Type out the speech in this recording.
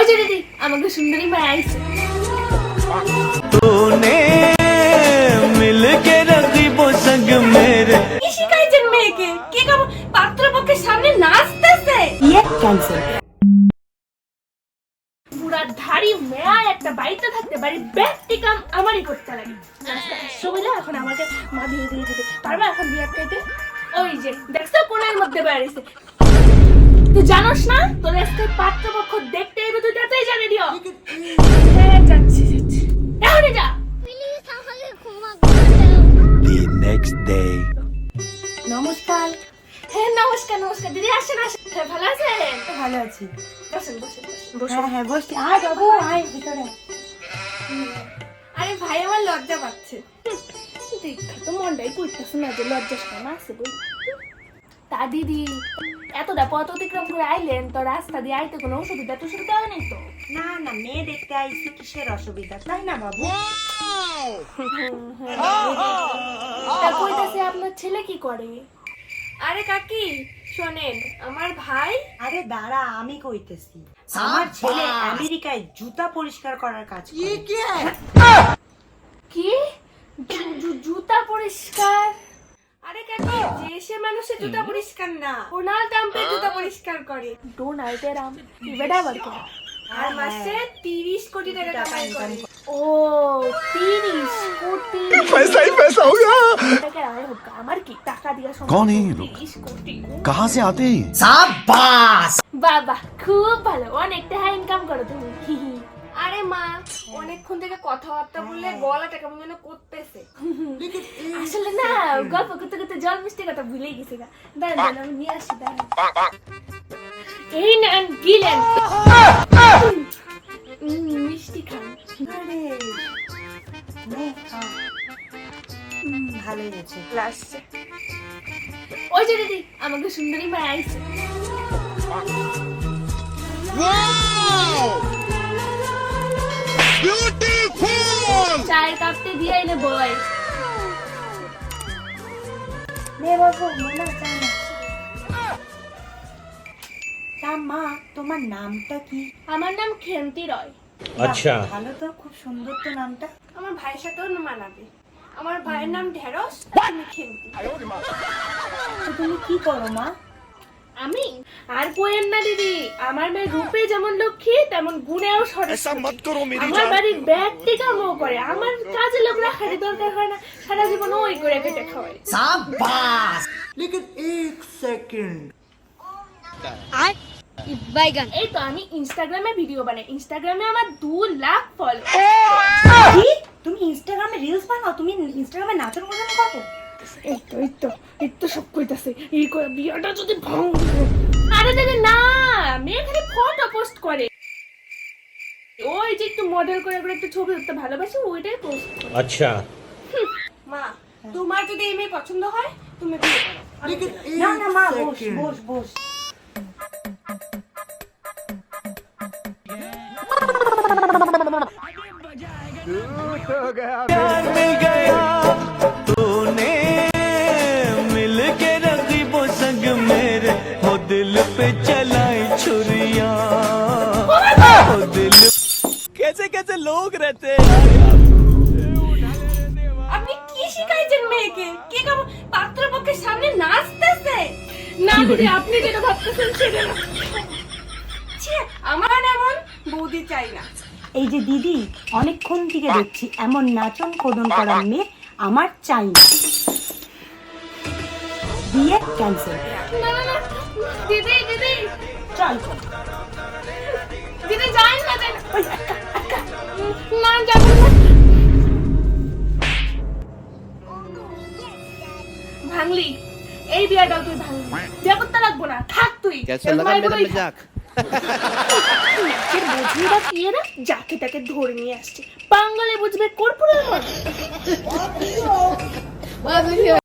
আমাকে সুন্দরী মা তোনে মিলকে রাখিব সঙ্গ মেরে। কি শিখাইছেন মেয়েকে? কে কাম পাত্রপক্ষের সামনে নাচতেছে? ইয়ে ক্যান্সার পুরা ধাড়ি মেয়া একটা বাড়িতে থাকতে বাড়ির ব্যক্তি কাম আমারই করতে লাগে। সুবিধা এখন আমাকে মা দিয়ে দিয়ে দিতে পারবা এখন বিয়ার খাইতে? ওই যে দেখছ কোনার মধ্যে বেড়াইছে। তুই জানোস না? তোর আজকে পাত্রপক্ষ দেখতে এবে তুই তাতেই জানে দিও হ্যাঁ যাচ্ছি যাচ্ছি। এখনই যা প্লিজ আমাকে ক্ষমা করে দাও The next day. নমস্কার। হ্যাঁ নমস্কার নমস্কার। দিদি আসেন আসেন। হ্যাঁ, ভালো আছেন? ভালো আছি। বসেন বসেন বসেন। হ্যাঁ হ্যাঁ বসছি। আয় বাবু আয় ভিতরে। আরে ভাই আমার লজ্জা পাচ্ছে। দেখা তো মনটাই করতেছে না যে লজ্জা শোনা আছে বই তা দিদি এতটা পথ অতিক্রম করে আইলেন তো রাস্তা দিয়ে আইতে কোনো অসুবিধা টসুবিধা হয় নাই তো? না না মেয়ে দেখতে আইছি কিসের অসুবিধা? তাই না বাবু? তা কইতাছে আপনার ছেলে কি করে? আরে কাকি শোনেন আমার ভাই আরে দাঁড়া আমি কইতেছি। আমার ছেলে আমেরিকায় জুতা পরিষ্কার করার কাজ করে। কি? জু- জু- জুতা পরিষ্কার? যে সে মানুষের জুতা পরিষ্কার না ডোনাল্ড ট্রাম্পের জুতা পরিষ্কার করে ডোনাল্ড ট্রাম্প বেটা আবার কে? আর মাসে তিরিশ কোটি টাকা কামাই করে ও তিরিশ কোটি पैसा ही पैसा होगा টাকা আমার হোক, আমার কি টাকা দিয়া সম্ভব कौन है ये लोग? তিরিশ কোটি कहाँ से आते हैं বাবা খুব ভালো অনেক টাকা ইনকাম করো তুমি আরে মা অনেকক্ষণ থেকে কথাবার্তা বললে গলাটা কেমন যেন করতেছে। আসলে না গল্প করতে করতে জল মিষ্টি কথা ভুলে গেছি গা। দাঁড়ান দাঁড়ান আমি নিয়ে আসি দাঁড়ান। এই নেন গিলেন মিষ্টি খান। আরে ভালোই আসছে। ওই যে দিদি আমাকে সুন্দরী মা আইছে। চায়ের কাপতে দিয়ে এনে বয় নে বাবু মামা চা তা মা তোমার নামটা কি? আমার নাম খেন্তি রয়। আচ্ছা। ভালো তো খুব সুন্দর তো নামটা। আমার ভাইয়ের সাথেও মানাবে। আমার ভাইয়ের নাম ঢেরস আমি খেন্তি তো তুমি কি করো মা? আমি? আর কোয়েন না দিদি। আমার মেয়ে রূপে যেমন লক্ষ্মী তেমন গুণেও সরস্বতী। আমার বাড়ির ব্যাগটি কামও করে। আমার কাজে লোক রাখারই দরকার হয় না। সারা জীবন ওই করে কেটে খাওয়াই সাবাস লেকিন এক সেকেন্ড। আর বাইগান। এই তো আমি ইনস্টাগ্রামে ভিডিও বানাই। ইনস্টাগ্রামে আমার দু লাখ ফল তুমি ইনস্টাগ্রামে রিলস বানাও? তুমি ইনস্টাগ্রামে নাচের মজা করো? এই তো এই তো। এই তো সব কইতাছে এই করে বিয়াটা যদি ভং আরে দিদি না মেয়ে খালি ফটো পোস্ট করে ওই যে একটু মডেল করে করে একটু ছবি উঠতে ভালোবাসে ওইটাই পোস্ট अच्छा মা তোমার যদি এই মেয়ে পছন্দ হয় তুমি বিয়ে করো আমি लेकिन দিলাম। না না মা एक বস सेकंड বস বস प्यार मिल गया कैसे कैसे लोग रहते हैं यार আপনি কি শিখাইছেন মেয়েকে কে কেমন পাত্রপক্ষের সামনে নাচতেছে না দিদি আপনি যেটা ভাবতেছেন সেটা না। ছি, আমার এমন বৌদি চাই না এই যে দিদি অনেকক্ষণ থেকে দেখছি এমন নাচন কোদন করার মেয়ে আমার চাই না বিয়ে ক্যান্সেল না না না দিদি দিদি চল দিদি ভাঙলি? এই বিয়াটাও তুই ভাঙলি। বিয়া করতে লাগবো না থাক তুই। যাক। বুঝবি বা কি এরা? যাকে তাকে ধরে নিয়ে আসছে। বাঙালি বুঝবে কর্পোরাল কর্পোরেট